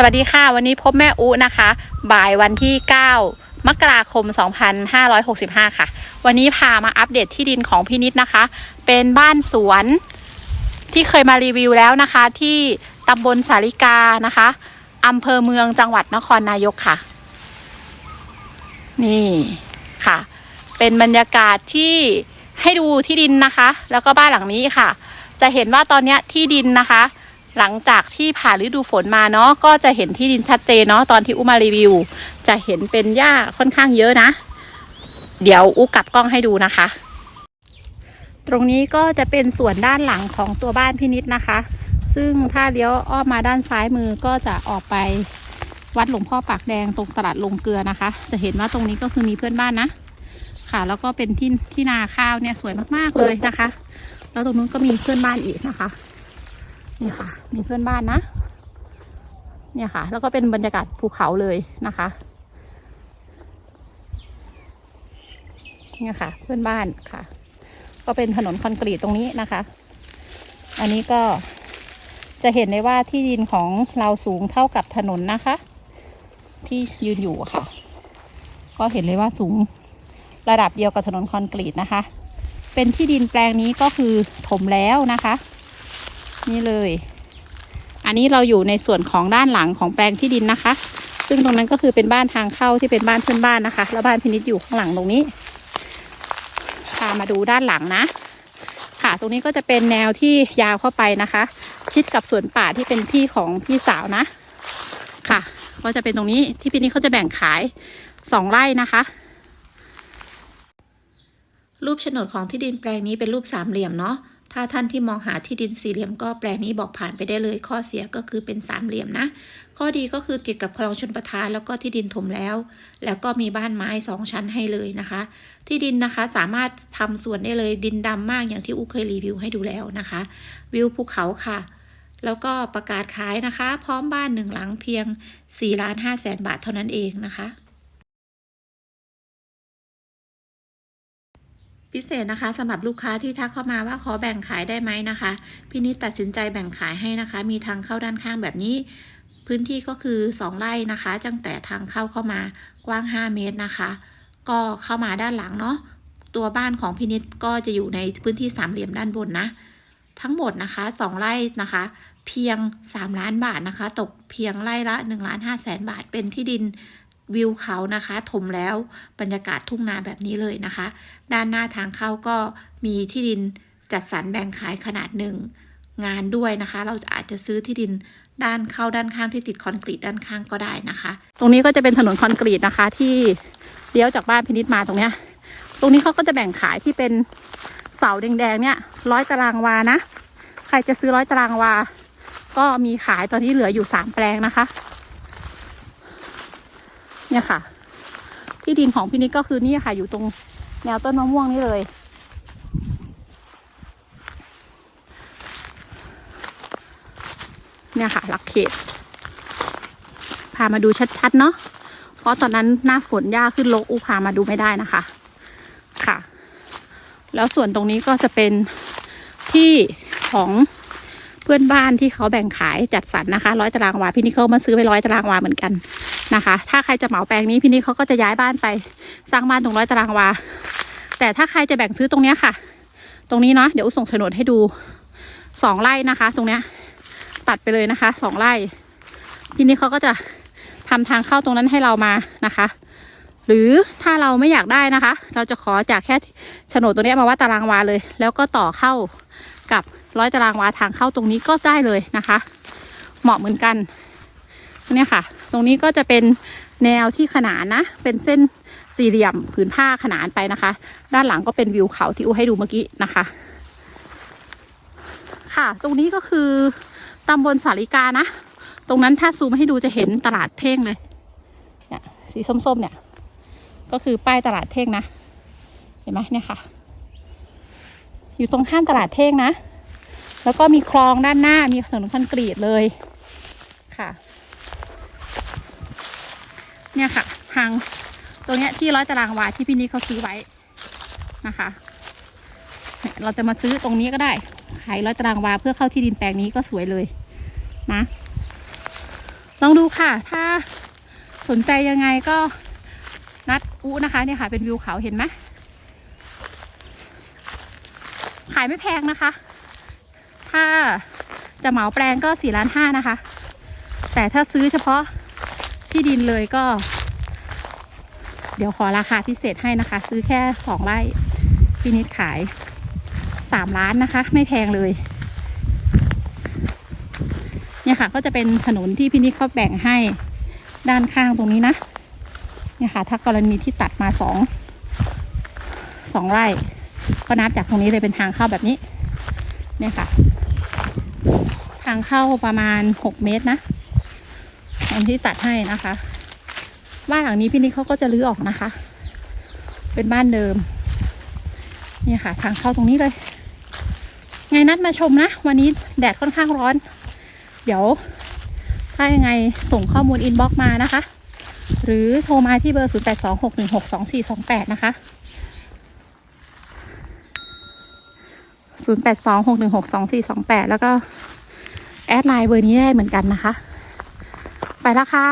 สวัสดีค่ะ วันนี้พบแม่อุนะคะ บ่ายวันที่ 9 มกราคม 2565 ค่ะ วันนี้พามาอัปเดตที่ดินของพี่นิดนะคะ เป็นบ้านสวนที่เคยมารีวิวแล้วนะคะ ที่ตำบลสาริกานะคะอำเภอเมืองจังหวัดนครนายกค่ะ นี่ค่ะ เป็นบรรยากาศที่ให้ดูที่ดินนะคะ แล้วก็บ้านหลังนี้ค่ะ จะเห็นว่าตอนนี้ที่ดินนะคะ หลังจากที่ผ่านฤดูฝนมาเนาะก็จะเห็นที่ดินชัดเจนเนาะตอนที่อุมารีวิว จะเห็นเป็นหญ้าค่อนข้างเยอะนะ เดี๋ยวอุกลับกล้องให้ดูนะคะ ตรงนี้ก็จะเป็นส่วนด้านหลังของตัวบ้านพี่นิดนะคะ ซึ่งถ้าเลี้ยวอ้อมมาด้านซ้ายมือก็จะออกไปวัดหลวงพ่อปากแดงตรงตลาดลงเกลือนะคะ จะเห็นว่าตรงนี้ก็คือมีเพื่อนบ้านนะค่ะ แล้วก็เป็นที่ที่นาข้าวเนี่ยสวยมากๆเลยนะคะ แล้วตรงนู้นก็มีเพื่อนบ้านอีกนะคะ นี่ค่ะ มีเพื่อนบ้านนะ เนี่ยค่ะ แล้วก็เป็นบรรยากาศภูเขาเลยนะคะ เนี่ยค่ะ เพื่อนบ้านค่ะ ก็เป็นถนนคอนกรีตตรงนี้นะคะ อันนี้ก็จะเห็นได้ว่าที่ดินของเราสูงเท่ากับถนนนะคะ ที่ยืนอยู่ค่ะ ก็เห็นเลยว่าสูงระดับเดียวกับถนนคอนกรีตนะคะ เป็นที่ดินแปลงนี้ก็คือถมแล้วนะคะ นี่เลย อันนี้เราอยู่ในส่วนของด้านหลังของแปลงที่ดินนะคะ ซึ่งตรงนั้นก็คือเป็นบ้านทางเข้าที่เป็นบ้านเพื่อนบ้านนะคะ แล้วบ้านพินิจอยู่ข้างหลังตรงนี้ พามาดูด้านหลังนะ ค่ะ ตรงนี้ก็จะเป็นแนวที่ยาวเข้าไปนะคะ ชิดกับสวนป่าที่เป็นที่ของพี่สาวนะ ค่ะ ก็จะเป็นตรงนี้ที่พินิจเขาจะแบ่งขายสองไร่นะคะรูปโฉนดของที่ดินแปลงนี้เป็นรูปสามเหลี่ยมเนาะ ถ้าท่านที่มองหาที่ดินสี่เหลี่ยมก็แปลนี้บอกผ่านไปได้เลย ข้อเสียก็คือเป็นสามเหลี่ยมนะ ข้อดีก็คือติดกับคลองชนประทานแล้วก็ที่ดินถมแล้ว แล้วก็มีบ้านไม้สองชั้นให้เลยนะคะ ที่ดินนะคะสามารถทำสวนได้เลยดินดำมากอย่างที่อูเคยรีวิวให้ดูแล้วนะคะ วิวภูเขาค่ะ แล้วก็ประกาศขายนะคะ พร้อมบ้านหนึ่งหลังเพียง4ล้าน5แสนบาทเท่านั้นเองนะคะ พิเศษนะคะสำหรับลูกค้าที่ทักเข้ามาว่าขอแบ่งขายได้ไหมนะคะพี่นิดตัดสินใจแบ่งขายให้นะคะ มีทางเข้าด้านข้างแบบนี้ พื้นที่ก็คือ 2ไร่นะคะตั้งแต่ทางเข้าเข้ามากว้าง 5 เมตรนะคะ ก็เข้ามาด้านหลังเนาะตัวบ้านของพี่นิดก็จะอยู่ในพื้นที่สามเหลี่ยมด้านบนนะ ทั้งหมดนะคะ 2ไร่นะคะ เพียง 3 ล้านบาทนะคะ ตกเพียงไร่ละ1ล้าน5แสนบาทเป็นที่ดิน วิวเขานะคะ ถมแล้วบรรยากาศทุ่งนาแบบนี้เลยนะคะ ด้านหน้าทางเข้าก็มีที่ดินจัดสรรแบ่งขายขนาดหนึ่งงานด้วยนะคะ เราจะอาจจะซื้อที่ดินด้านเข้าด้านข้างที่ติดคอนกรีตด้านข้างก็ได้นะคะ ตรงนี้ก็จะเป็นถนนคอนกรีตนะคะ ที่เลี้ยวจากบ้านพินิษมาตรงเนี้ย ตรงนี้เขาก็จะแบ่งขายที่เป็นเสาแดงๆเนี่ยร้อยตารางวานะ ใครจะซื้อร้อยตารางวา ก็มีขายตอนนี้เหลืออยู่สามแปลงนะคะ เนี่ยค่ะ ที่ดินของพี่นิดก็คือนี่ค่ะ อยู่ตรงแนวต้นมะม่วงนี่เลย เนี่ยค่ะ หลักเขต พามาดูชัดๆ เนาะเพราะตอนนั้นหน้าฝนหญ้าขึ้นลกอูพามาดูไม่ได้นะคะ ค่ะ แล้วส่วนตรงนี้ก็จะเป็นที่ของ พื่อนบ้านที่เขาแบ่งขายจัดสรรนะคะร้อยตารางวาพี่นิดเขามาซื้อไปร้อยตารางวาเหมือนกันนะคะ ถ้าใครจะเหมาแปลงนี้พี่นิดเขาก็จะย้ายบ้านไปสร้างบ้านตรงร้อยตารางวา แต่ถ้าใครจะแบ่งซื้อตรงเนี้ยค่ะ ตรงนี้เนาะเดี๋ยวอูส่งโฉนดให้ดูสองไร่นะคะ ตรงเนี้ยตัดไปเลยนะคะสองไร่ทีนี้เขาก็จะทำทางเข้าตรงนั้นให้เรามานะคะ หรือถ้าเราไม่อยากได้นะคะ เราจะขอจากแค่โฉนดตัวนี้มาว่าตารางวาเลย แล้วก็ต่อเข้ากับ ร้อยตารางวาทางเข้าตรงนี้ก็ได้เลยนะคะ เหมาะเหมือนกันเนี่ยค่ะ ตรงนี้ก็จะเป็นแนวที่ขนานนะ เป็นเส้นสี่เหลี่ยมผืนผ้าขนานไปนะคะ ด้านหลังก็เป็นวิวเขาที่อูให้ดูเมื่อกี้นะคะ ค่ะ ตรงนี้ก็คือตำบลสาริกานะ ตรงนั้นถ้าซูมให้ดูจะเห็นตลาดเท่งเลยเนี่ยสีส้มๆเนี่ย ก็คือป้ายตลาดเท่งนะ เห็นไหมเนี่ยค่ะ อยู่ตรงข้ามตลาดเท่งนะ แล้วก็มีคลองด้านหน้ามีถนนคอนกรีตเลยค่ะ เนี่ยค่ะ ทางตรงเนี้ยที่ร้อยตารางวาที่พี่นิดเขาซื้อไว้นะคะเนี่ยเราจะมาซื้อตรงนี้ก็ได้ ขายร้อยตารางวาเพื่อเข้าที่ดินแปลงนี้ก็สวยเลยนะ ลองดูค่ะ ถ้าสนใจยังไงก็นัดอุนะคะเนี่ยค่ะ เป็นวิวเขาเห็นไหมขายไม่แพงนะคะ ถ้าจะเหมาแปลงก็สี่ล้านห้านะคะ แต่ถ้าซื้อเฉพาะที่ดินเลยก็ เดี๋ยวขอราคาพิเศษให้นะคะ ซื้อแค่สองไร่พินิดขายสามล้านนะคะ ไม่แพงเลย เนี่ยค่ะ ก็จะเป็นถนนที่พินิจเขาแบ่งให้ด้านข้างตรงนี้นะ เนี่ยค่ะ ถ้ากรณีที่ตัดมาสองสองไร่ ก็นับจากตรงนี้เลยเป็นทางเข้าแบบนี้ เนี่ยค่ะางเข้าประมาณหกเมตรนะอันที่ตัดให้นะคะ บ้านหลังนี้พี่นิดเขาก็จะรื้อออกนะคะ เป็นบ้านเดิมเนี่ยค่ะ ทางเข้าตรงนี้เลย ไงนัดมาชมนะ วันนี้แดดค่อนข้างร้อน เดี๋ยว ถ้ายังไงส่งข้อมูลอินบ็อกมานะคะ หรือโทรมาที่เบอร์ 0826162428 นะคะ0826162428 แล้วก็ แอดไลน์เบอร์นี้ได้เหมือนกันนะคะ ไปแล้วค่ะ